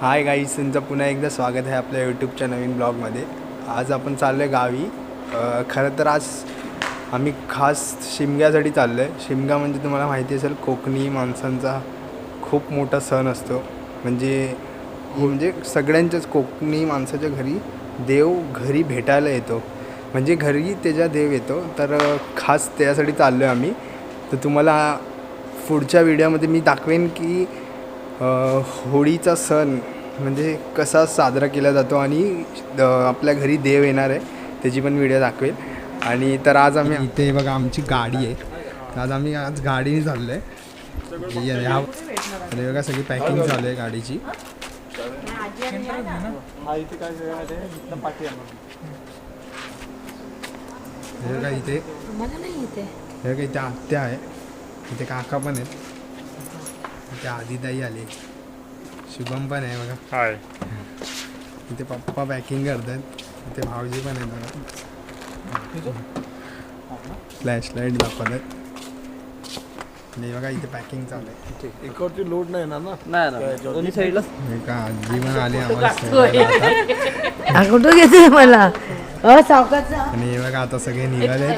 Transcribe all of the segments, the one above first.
Hi guys तुमचं पुन्हा एकदा स्वागत आहे आपल्या यूट्यूबच्या नवीन ब्लॉगमध्ये. आज आपण चाललो आहे गावी खरं तर आज आम्ही खास शिमग्यासाठी चाललो आहे शिमगा म्हणजे तुम्हाला माहिती असेल कोकणी माणसांचा खूप मोठा सण असतो. म्हणजे म्हणजे सगळ्यांच्याच कोकणी माणसाच्या घरी देव घरी भेटायला येतो. म्हणजे घरी त्याच्या देव येतो. तर खास त्यासाठी चाललो आहे आम्ही. तर तुम्हाला पुढच्या व्हिडिओमध्ये मी दाखवेन की होळीचा सण म्हणजे कसा साजरा केला जातो आणि आपल्या घरी देव येणार आहे त्याची पण व्हिडिओ दाखवेल. आणि तर आज आम्ही इथे बघा आमची गाडी आहे. आज आम्ही आज गाडीने चाललो आहे ह्या बघा सगळी पॅकिंग चालू आहे गाडीची. हे बघा इथे. हे बघा इथे आत्या आहे. इथे काका पण आहेत. इथे आदिताई आली. शुभम पण आहे बघा. हाय. इथे पप्पा पॅकिंग करतात. इथे भाऊजी पण आहेत बघा. फ्लॅश लाइट दाखवतात. आणि बघा इथे पॅकिंग चालू आहे. एकावरती लोड नाही येणार ना? नाही ना दोन्ही साईडला का आजी पण आली आम्हाला सोडायला आता. हा कुठं घेते मला? अ सावकाचा आणि हे बघा आता सगळे निघाले.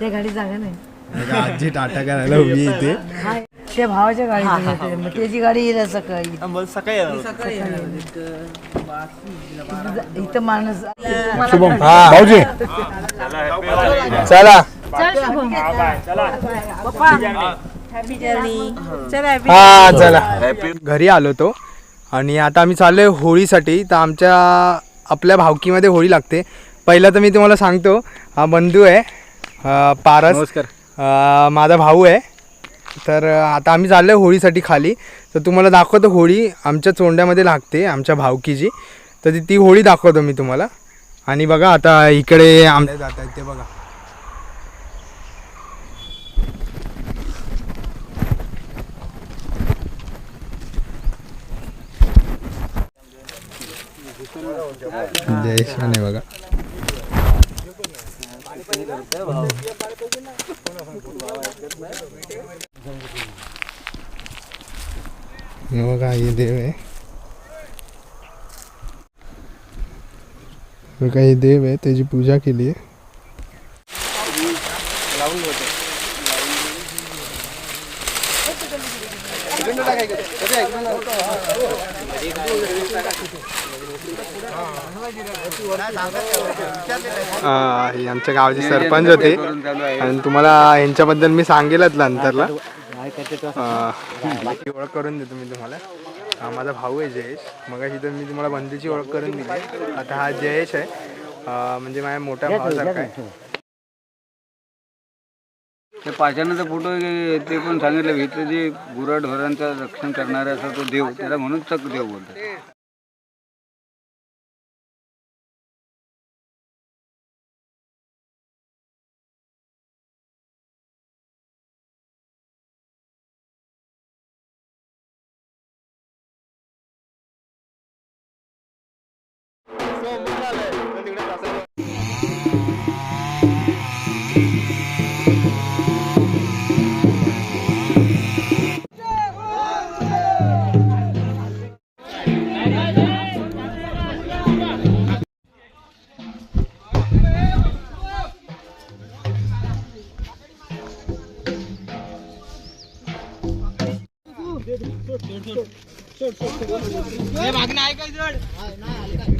त्या गाडी जागा नाही. हे आजी टाटा करायला उभी आहे इथे. त्या भावाच्या गाडी मग त्याची गाडी येईल सकाळी सकाळी येणार इथं माणूस शुभम भाऊजी. चला. हा चला. घरी आलो तो. आणि आता आम्ही चाललो आहे होळीसाठी. तर आमच्या आपल्या भावकीमध्ये होळी लागते. पहिलं तर मी तुम्हाला सांगतो. हा बंधू आहे. पारस. नमस्कार. माझा भाऊ आहे. तर आता आम्ही चाललो आहे होळीसाठी खाली. तर तुम्हाला दाखवतो होळी. आमच्या चोंड्यामध्ये लागते आमच्या भावकीची तर ती ती होळी दाखवतो मी तुम्हाला. आणि बघा आता इकडे आम जात आहेत ते बघा. म्हणजे जयेश बघा. बघा हे देव आहे. बघा हे देव आहे त्याची पूजा केली आहे. यांच्या गावचे आमच्या गावाचे सरपंच होते. आणि तुम्हाला यांच्याबद्दल मी सांगेलच नंतरला. बाकी ओळख करून देतो मी तुम्हाला. हा माझा भाऊ आहे जयेश. मग तर मी तुम्हाला बंदीची ओळख करून दिली. आता हा जयेश आहे. म्हणजे माझ्या मोठ्या भावासारखा आहे. ते पाषाणाचा फोटो ते पण सांगितलं इथं जे गुराढोरांचं रक्षण करणारा असा तो देव त्याला म्हणून चक देव बोलतो तिकडे मागणं आहे काय जड नाही